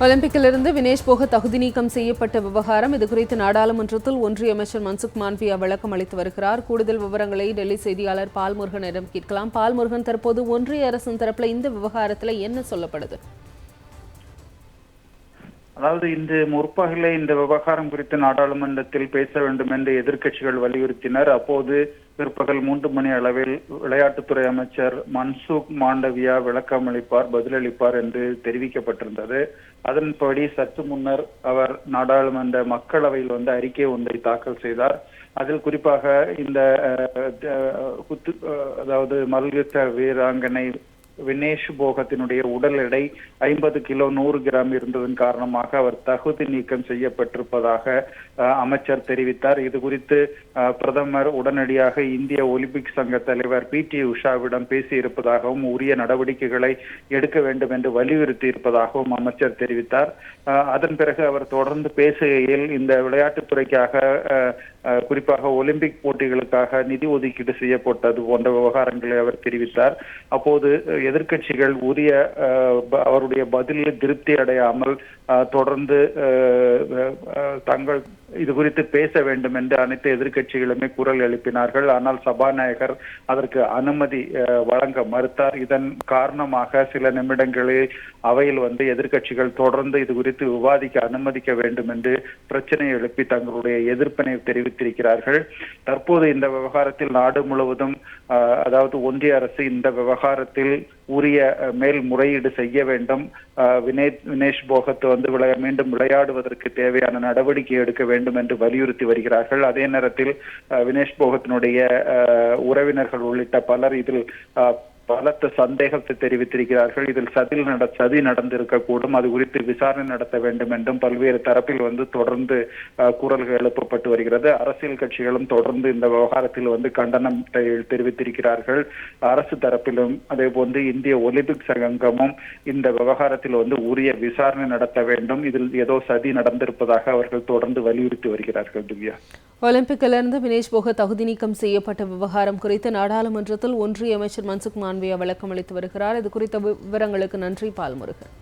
ஒலிம்பிக்கிலிருந்து வினேஷ் போக தகுதி நீக்கம் செய்யப்பட்ட விவகாரம் இதுகுறித்து நாடாளுமன்றத்தில் ஒன்றிய அமைச்சர் மன்சுக் மாண்வியா விளக்கம் அளித்து வருகிறார். கூடுதல் விவரங்களை டெல்லி செய்தியாளர் பால்முருகனிடம் கேட்கலாம். பால்முருகன் தற்போது ஒன்றிய அரசின் தரப்புல இந்த விவகாரத்துல என்ன சொல்லப்படுது? அதாவது இன்று முற்பகலே இந்த விவகாரம் குறித்து நாடாளுமன்றத்தில் பேச வேண்டும் என்று எதிர்க்கட்சிகள் வலியுறுத்தினர். அப்போது பிற்பகல் மூன்று மணி அளவில் விளையாட்டுத்துறை அமைச்சர் மன்சுக் மாண்டவியா விளக்கம் அளிப்பார் பதிலளிப்பார் என்று தெரிவிக்கப்பட்டிருந்தது. அதன்படி சற்று முன்னர் அவர் நாடாளுமன்ற மக்களவையில் வந்து அறிக்கை ஒன்றை தாக்கல் செய்தார். அதில் குறிப்பாக இந்த குத்து அதாவது மல்யுத்த வீராங்கனை வினேஷ் போகத்தினுடைய உடல் எடை ஐம்பது கிலோ நூறு கிராம் இருந்ததன் காரணமாக அவர் தகுதி நீக்கம் செய்யப்பட்டிருப்பதாக அமைச்சர் தெரிவித்தார். இது குறித்து பிரதமர் உடனடியாக இந்திய ஒலிம்பிக் சங்க தலைவர் பி டி உஷாவிடம் பேசியிருப்பதாகவும் உரிய நடவடிக்கைகளை எடுக்க வேண்டும் என்று வலியுறுத்தி இருப்பதாகவும் அமைச்சர் தெரிவித்தார். அதன் பிறகு அவர் தொடர்ந்து பேசுகையில் இந்த விளையாட்டுத்துறைக்காக துறைக்காக குறிப்பாக ஒலிம்பிக் போட்டிகளுக்காக நிதி ஒதுக்கீடு செய்யப்பட்டது போன்ற விவகாரங்களை அவர் தெரிவித்தார். அப்போது எதிர்கட்சிகள் எதிர்க்கட்சிகள் உரிய அஹ், அவருடைய பதிலில் திருப்தி அடையாமல் அஹ், தொடர்ந்து அஹ், தங்கள் இது குறித்து பேச வேண்டும் என்று அனைத்து எதிர்க்கட்சிகளுமே குரல் எழுப்பினார்கள். ஆனால் சபாநாயகர் அதற்கு அனுமதி வழங்க மறுத்தார். இதன் காரணமாக சில நிமிடங்களில் அவையில் வந்து எதிர்க்கட்சிகள் தொடர்ந்து இது குறித்து விவாதிக்க அனுமதிக்க வேண்டும் என்று பிரச்சனை எழுப்பி தங்களுடைய எதிர்ப்பினை தெரிவித்திருக்கிறார்கள். தற்போது இந்த விவகாரத்தில் நாடு முழுவதும் அதாவது ஒன்றிய அரசு இந்த விவகாரத்தில் உரிய மேல் மேல்முறையீடு செய்ய வேண்டும். வினே வினேஷ் போகத் வந்து விளைய மீண்டும் விளையாடுவதற்கு தேவையான நடவடிக்கை எடுக்க வேண்டும். என்று வலியுறுத்தி வருகிறார்கள். அதே நேரத்தில் வினேஷ் போகத்தினுடைய உறவினர்கள் உள்ளிட்ட பலர் இதில் பலத்த சந்தேகத்தை தெரிவித்திருக்கிறார்கள். இதில் சதில் நட சதி நடந்திருக்கக்கூடும். அது குறித்து விசாரணை நடத்த வேண்டும் என்றும் பல்வேறு தரப்பில் வந்து தொடர்ந்து குரல்கள் எழுப்பப்பட்டு வருகிறது. அரசியல் கட்சிகளும் தொடர்ந்து இந்த விவகாரத்தில் வந்து கண்டனம் தெரிவித்திருக்கிறார்கள். அரசு தரப்பிலும் அதே போன்று இந்திய ஒலிம்பிக் சங்கமும் இந்த விவகாரத்தில் வந்து உரிய விசாரணை நடத்த வேண்டும். இதில் ஏதோ சதி நடந்திருப்பதாக அவர்கள் தொடர்ந்து வலியுறுத்தி வருகிறார்கள் திவ்யா. ஒலிம்பிக்கிலிருந்து வினேஷ் போக தகுதி நீக்கம் செய்யப்பட்ட விவகாரம் குறித்து நாடாளுமன்றத்தில் ஒன்றிய அமைச்சர் மன்சுக் மாண்வியா விளக்கம் அளித்து வருகிறார். இது குறித்த விவரங்களுக்கு நன்றி பால்முருகன்.